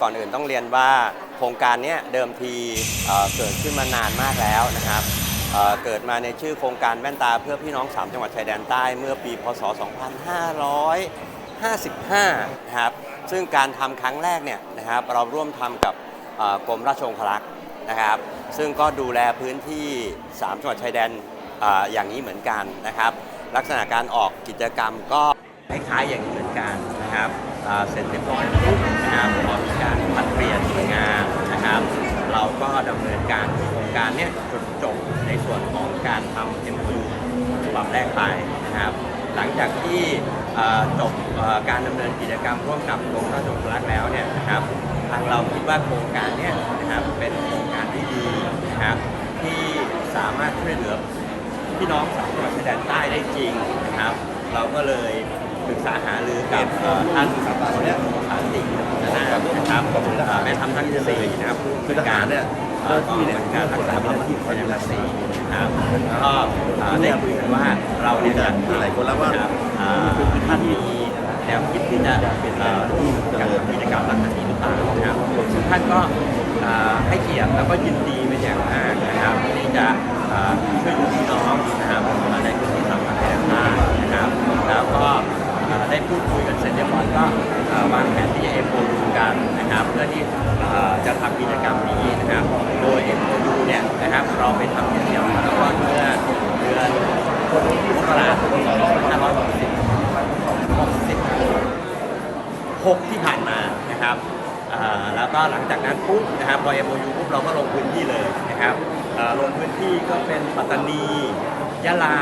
ก่อนอื่นต้องเรียนว่าโครงการนี้เดิมทีเกิดขึ้นมานานมากแล้วนะครับเเกิดมาในชื่อโครงการแว่นตาเพื่อพี่น้อง 3 จังหวัดชายแดนใต้เมื่อปี พศ 2555 นะครับซึ่งการทำครั้งแรกเนี่ยนะครับเราร่วมทำกับกรมราชองครักษ์นะครับ ซึ่งก็ดูแลพื้นที่ 3 จังหวัดชายแดนออย่างนี้เหมือนกันนะครับ ลักษณะการออกกิจกรรมก็คล้ายๆอย่างนี้เหมือนกันนะครับ เสร็จเรียบร้อยปุ๊บนะครับพอมีการผัดเปลี่ยนหน่วยงานนะครับ เราก็ดำเนินการโครงการเนี้ยจนจบในส่วนของการทำ MOU ฉบับแรกไปนะครับ หลังจากที่จบการดำเนินกิจกรรมร่วมกับกรมราชองครักษ์แล้วเนี่ยนะครับทางเราคิดว่าโครงการเนี้ยนะครับเป็นโครงการที่ดีนะครับที่สามารถช่วยเหลือพี่น้องสามจังหวัดชายแดนใต้ได้จริงนะครับ เราก็เลย รึกษาหารือกับเอ่อท่านเนี่ยฐานตินะครับนะครับเอ่อแม่ทัพภาคที่สี่นะครับผู้คือทหารเนี่ยเอ่อเจ้าหน้าที่เนี่ยการรักษาความมั่นคงของภาคสี่นะครับแล้วก็เอ่อได้คุยกันว่าเราเนี่ยจะที่หลายคนแล้วว่าครับเอ่อท่านมีแนวคิดที่จะเป็นเอ่อการทำกิจกรรมลักษณะนี้หรือเปล่านะครับซึ่งท่านก็เอ่อให้เกียรติแล้วก็ยินดีเป็นอย่างมาก พูดคุยกันเสร็จเรียบร้อยก็วางแผนที่จะเอ็มโดูกันนะครับเพื่อที่จะทำกิจกรรมนี้นะครับโดยเอ็มโดูเนี่ยนะครับเราไปทำเดี่ยวแล้วก็เมื่อเดือนมกราคม2560 6ที่ผ่านมานะครับแล้วก็หลังจากนั้นปุ๊บนะครับพอ MOU ปุ๊บเราก็ลงพื้นที่เลยนะครับลงพื้นที่ก็เป็นปัตตานียะลา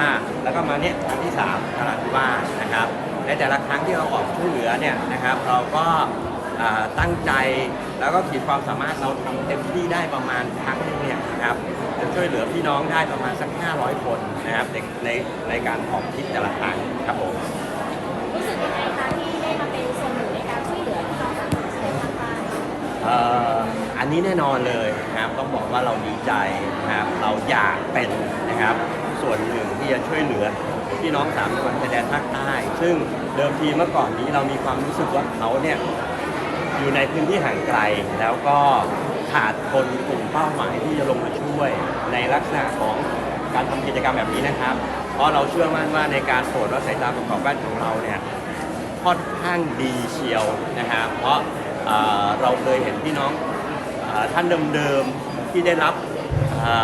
แล้วก็มาเนี่ยครั้งที่3นราธิวาสนะครับ ในแต่ละครั้งที่เราออกช่วยเหลือเนี่ยนะครับ เราก็ตั้งใจแล้วก็ขีดความสามารถเราทำเต็มที่ได้ประมาณครั้งหนึงเนี่ยนะครับจะช่วยเหลือพี่น้องได้ประมาณสัก 500 คนนะครับในในในการออกทริปแต่ละครั้งครับผม นี้แน่นอนเลยนะครับต้องบอกว่าเราดีใจนะครับเราอยากเป็นนะครับ ส่วนหนึ่งที่จะช่วยเหลือพี่น้องสามจังหวัดชายแดนภาคใต้ ซึ่งเดิมทีเมื่อก่อนนี้เรามีความรู้สึกว่าเขาเนี่ยอยู่ในพื้นที่ห่างไกล แล้วก็ขาดคนกลุ่มเป้าหมายที่จะลงมาช่วยในลักษณะของการทำกิจกรรมแบบนี้นะครับ เพราะเราเชื่อมั่นว่าในการตรวจวัดสายตาประกอบแว่นของเราเนี่ยค่อนข้างดีเชียวนะครับ เพราะเราเคยเห็นพี่น้อง อ่อท่านเดิมๆที่ได้รับอ่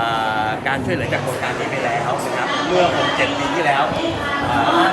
อการช่วยเหลือจากโครงการนี้ไปแล้วนะครับเมื่อ6-7ปีที่แล้วอ่า